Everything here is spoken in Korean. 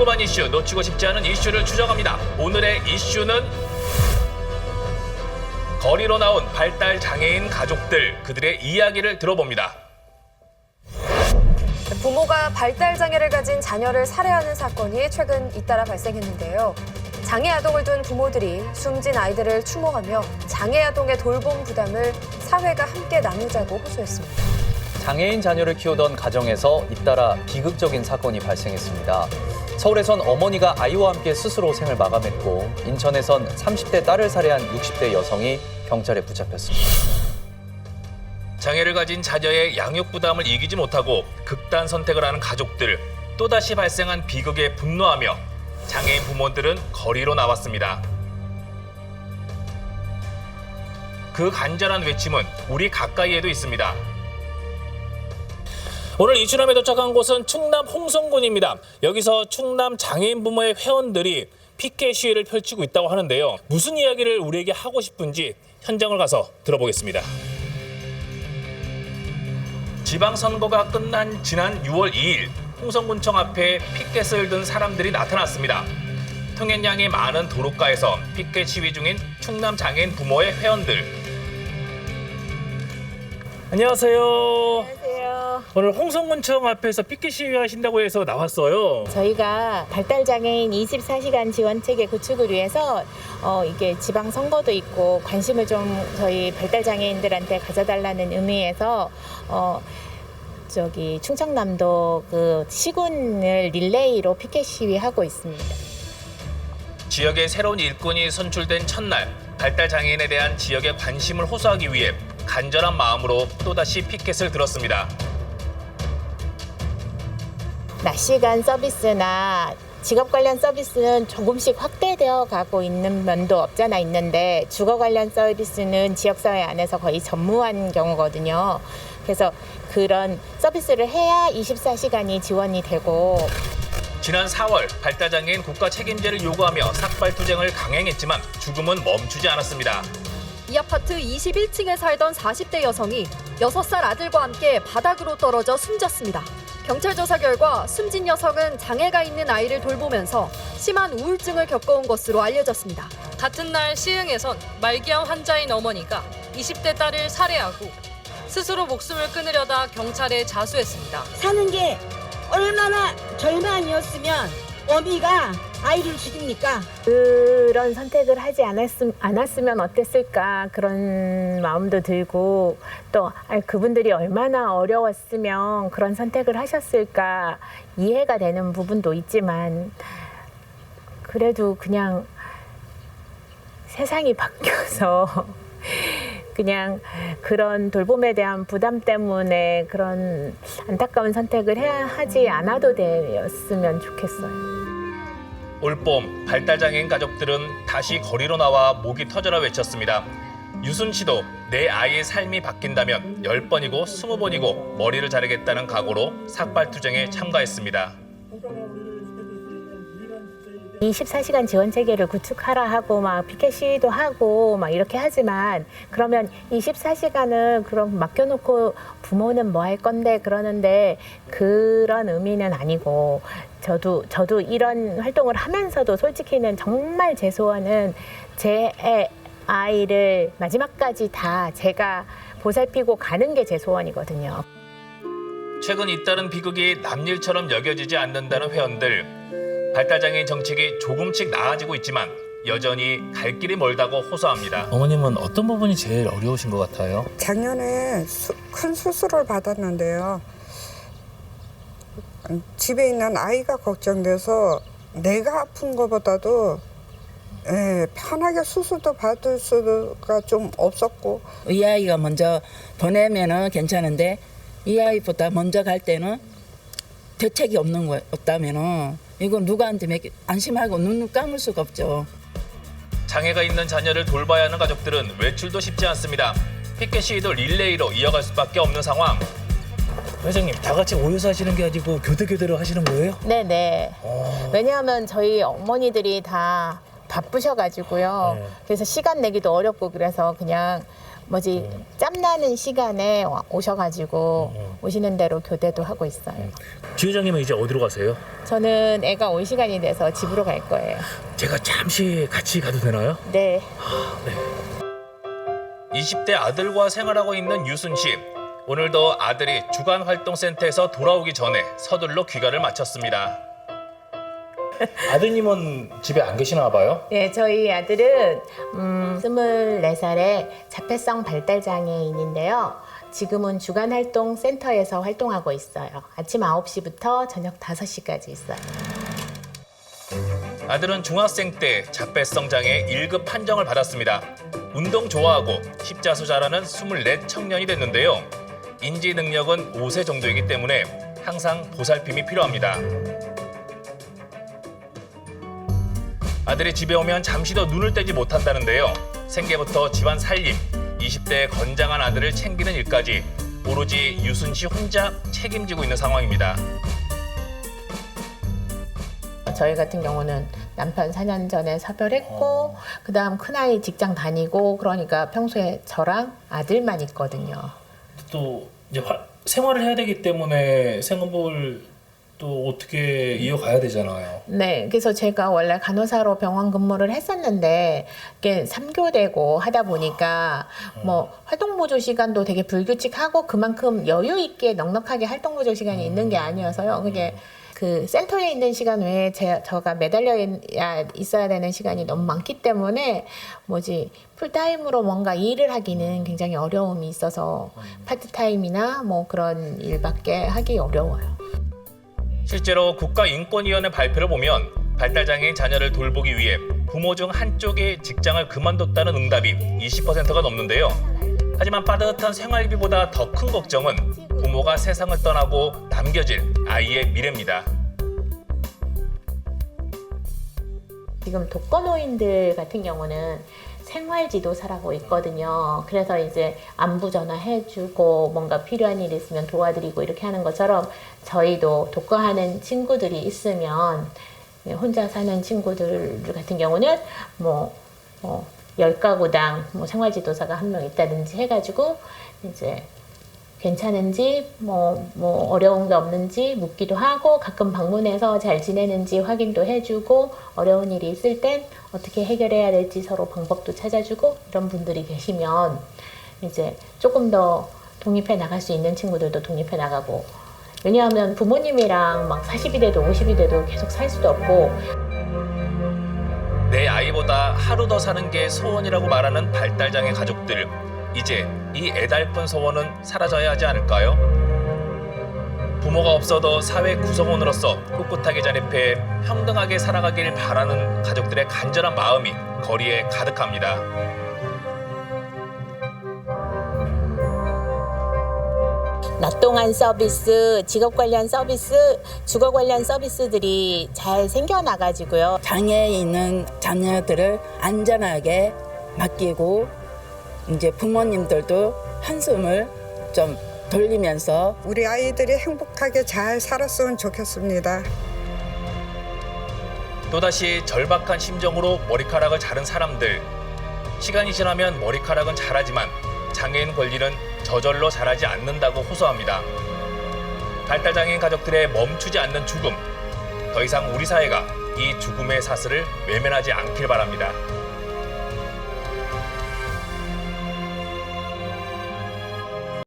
궁금한 이슈 놓치고 싶지 않은 이슈를 추적합니다. 오늘의 이슈는 거리로 나온 발달 장애인 가족들 그들의 이야기를 들어봅니다. 부모가 발달 장애를 가진 자녀를 살해하는 사건이 최근 잇따라 발생했는데요. 장애 아동을 둔 부모들이 숨진 아이들을 추모하며 장애 아동의 돌봄 부담을 사회가 함께 나누자고 호소했습니다. 장애인 자녀를 키우던 가정에서 잇따라 비극적인 사건이 발생했습니다. 서울에선 어머니가 아이와 함께 스스로 생을 마감했고 인천에선 30대 딸을 살해한 60대 여성이 경찰에 붙잡혔습니다. 장애를 가진 자녀의 양육 부담을 이기지 못하고 극단 선택을 하는 가족들 또다시 발생한 비극에 분노하며 장애인 부모들은 거리로 나왔습니다. 그 간절한 외침은 우리 가까이에도 있습니다. 오늘 이추남에 도착한 곳은 충남 홍성군입니다. 여기서 충남 장애인 부모의 회원들이 피켓 시위를 펼치고 있다고 하는데요. 무슨 이야기를 우리에게 하고 싶은지 현장을 가서 들어보겠습니다. 지방선거가 끝난 지난 6월 2일 홍성군청 앞에 피켓을 든 사람들이 나타났습니다. 통행량이 많은 도로가에서 피켓 시위 중인 충남 장애인 부모의 회원들. 안녕하세요. 오늘 홍성군청 앞에서 피켓 시위 하신다고 해서 나왔어요. 저희가 발달장애인 24시간 지원체계 구축을 위해서 어, 이게 지방 선거도 있고 관심을 좀 저희 발달장애인들한테 가져달라는 의미에서 어, 저기 충청남도 그 시군을 릴레이로 피켓 시위하고 있습니다. 지역의 새로운 일꾼이 선출된 첫날 발달 장애인에 대한 지역의 관심을 호소하기 위해 간절한 마음으로 또다시 피켓을 들었습니다. 낮 시간 서비스나 직업 관련 서비스는 조금씩 확대되어 가고 있는 면도 없잖아 있는데 주거 관련 서비스는 지역사회 안에서 거의 전무한 경우거든요. 그래서 그런 서비스를 해야 24시간이 지원이 되고 지난 4월 발달장애인 국가 책임제를 요구하며 삭발 투쟁을 강행했지만 죽음은 멈추지 않았습니다. 이 아파트 21층에 살던 40대 여성이 6살 아들과 함께 바닥으로 떨어져 숨졌습니다. 경찰 조사 결과 숨진 여성은 장애가 있는 아이를 돌보면서 심한 우울증을 겪어온 것으로 알려졌습니다. 같은 날 시흥에선 말기암 환자인 어머니가 20대 딸을 살해하고 스스로 목숨을 끊으려다 경찰에 자수했습니다. 사는 게 얼마나 절망이었으면 어미가 아이를 죽입니까? 그런 선택을 하지 않았음, 않았으면 어땠을까 그런 마음도 들고 또 아, 그분들이 얼마나 어려웠으면 그런 선택을 하셨을까 이해가 되는 부분도 있지만 그래도 그냥 세상이 바뀌어서 그냥 그런 돌봄에 대한 부담 때문에 그런 안타까운 선택을 해야 하지 않아도 되었으면 좋겠어요. 올봄 발달장애인 가족들은 다시 거리로 나와 목이 터져라 외쳤습니다. 유순 씨도 내 아이의 삶이 바뀐다면 10번이고 20번이고 머리를 자르겠다는 각오로 삭발투쟁에 참가했습니다. 24시간 지원 체계를 구축하라 하고 막 피켓 시위도 하고 막 이렇게 하지만 그러면 24시간은 그럼 맡겨놓고 부모는 뭐 할 건데 그러는데 그런 의미는 아니고 저도 저도 이런 활동을 하면서도 솔직히는 정말 제 소원은 제 애- 아이를 마지막까지 다 제가 보살피고 가는 게 제 소원이거든요. 최근 잇따른 비극이 남일처럼 여겨지지 않는다는 회원들. 발달장애인 정책이 조금씩 나아지고 있지만 여전히 갈 길이 멀다고 호소합니다. 어머님은 어떤 부분이 제일 어려우신 것 같아요? 작년에 수- 큰 수술을 받았는데요. 집에 있는 아이가 걱정돼서 내가 아픈 것보다도 예, 편하게 수술도 받을 수가 좀 없었고 이 아이가 먼저 보내면은 괜찮은데 이 아이보다 먼저 갈 때는 대책이 없는 거 없다면은 이건 누구한테 맡기- 안심하고 눈을 감을 수가 없죠. 장애가 있는 자녀를 돌봐야 하는 가족들은 외출도 쉽지 않습니다. 피켓 시위도 릴레이로 이어갈 수밖에 없는 상황. 회장님 다 같이 모여서 하시는 게 아니고 교대 교대로 하시는 거예요? 네네. 왜냐하면 저희 어머니들이 다 바쁘셔가지고요. 네. 그래서 시간 내기도 어렵고 그래서 그냥 뭐지 짬나 끝나는 시간에 와- 오셔가지고 음. 오시는 대로 교대도 하고 있어요. 주회장님은 이제 어디로 가세요? 저는 애가 올 시간이 돼서 집으로 갈 거예요. 제가 잠시 같이 가도 되나요? 네. 20대 아들과 생활하고 있는 유순 씨. 오늘도 아들이 주간 활동센터에서 돌아오기 전에 서둘러 귀가를 마쳤습니다. 아드님은 집에 안 계시나 봐요? 네, 저희 아들은 음, 24살에 자폐성 발달 장애인인데요. 지금은 주간 활동 센터에서 활동하고 있어요. 아침 9시부터 저녁 5시까지 있어요. 아들은 중학생 때 자폐성 장애 1급 판정을 받았습니다. 운동 좋아하고 십자수 잘하는 24 청년이 됐는데요. 인지 능력은 5세 정도이기 때문에 항상 보살핌이 필요합니다. 아들이 집에 오면 잠시도 눈을 떼지 못한다는데요. 생계부터 집안 살림, 20대 건장한 아들을 챙기는 일까지 오로지 유순 씨 혼자 책임지고 있는 상황입니다. 저희 같은 경우는 남편 4년 전에 사별했고 그다음 큰아이 직장 다니고 그러니까 평소에 저랑 아들만 있거든요. 또 이제 화- 생활을 해야 되기 때문에 생업을 또 어떻게 이어가야 되잖아요. 네, 그래서 제가 원래 간호사로 병원 근무를 했었는데 이게 삼교대고 하다 보니까 뭐 활동 보조 시간도 되게 불규칙하고 그만큼 여유 있게 넉넉하게 활동 보조 시간이 있는 게 아니어서요. 그게 그 센터에 있는 시간 외에 제, 저가 매달려 있- 야- 있어야 되는 시간이 너무 많기 때문에 뭐지 풀타임으로 뭔가 일을 하기는 굉장히 어려움이 있어서 파트타임이나 뭐 그런 일밖에 하기 어려워요. 실제로 국가인권위원회 발표를 보면 발달장애인 자녀를 돌보기 위해 부모 중 한쪽이 직장을 그만뒀다는 응답이 20%가 넘는데요. 하지만 빠듯한 생활비보다 더 큰 걱정은 부모가 세상을 떠나고 남겨질 아이의 미래입니다. 지금 독거노인들 같은 경우는 생활지도사라고 있거든요. 그래서 이제 안부 전화해주고 뭔가 필요한 일 있으면 도와드리고 이렇게 하는 것처럼 저희도 독거하는 친구들이 있으면 혼자 사는 친구들 같은 경우는 뭐, 뭐 10가구당 뭐 생활지도사가 한 명 있다든지 해가지고 이제 괜찮은지 뭐, 뭐 어려운 게 없는지 묻기도 하고 가끔 방문해서 잘 지내는지 확인도 해주고 어려운 일이 있을 땐 어떻게 해결해야 될지 서로 방법도 찾아주고 이런 분들이 계시면 이제 조금 더 독립해 나갈 수 있는 친구들도 독립해 나가고 왜냐하면 부모님이랑 막 40이 돼도 50이 돼도 계속 살 수도 없고 내 아이보다 하루 더 사는 게 소원이라고 말하는 발달장애 가족들. 이제 이 애달픈 소원은 사라져야 하지 않을까요? 부모가 없어도 사회 구성원으로서 꿋꿋하게 자립해 평등하게 살아가길 바라는 가족들의 간절한 마음이 거리에 가득합니다. 낮 동안 서비스, 직업 관련 서비스, 주거 관련 서비스들이 잘 생겨나가지고요. 장애에 있는 자녀들을 안전하게 맡기고 이제 부모님들도 한숨을 좀 돌리면서 우리 아이들이 행복하게 잘 살았으면 좋겠습니다. 또다시 절박한 심정으로 머리카락을 자른 사람들. 시간이 지나면 머리카락은 자라지만 장애인 권리는 저절로 자라지 않는다고 호소합니다. 발달장애인 가족들의 멈추지 않는 죽음. 더 이상 우리 사회가 이 죽음의 사슬을 외면하지 않길 바랍니다.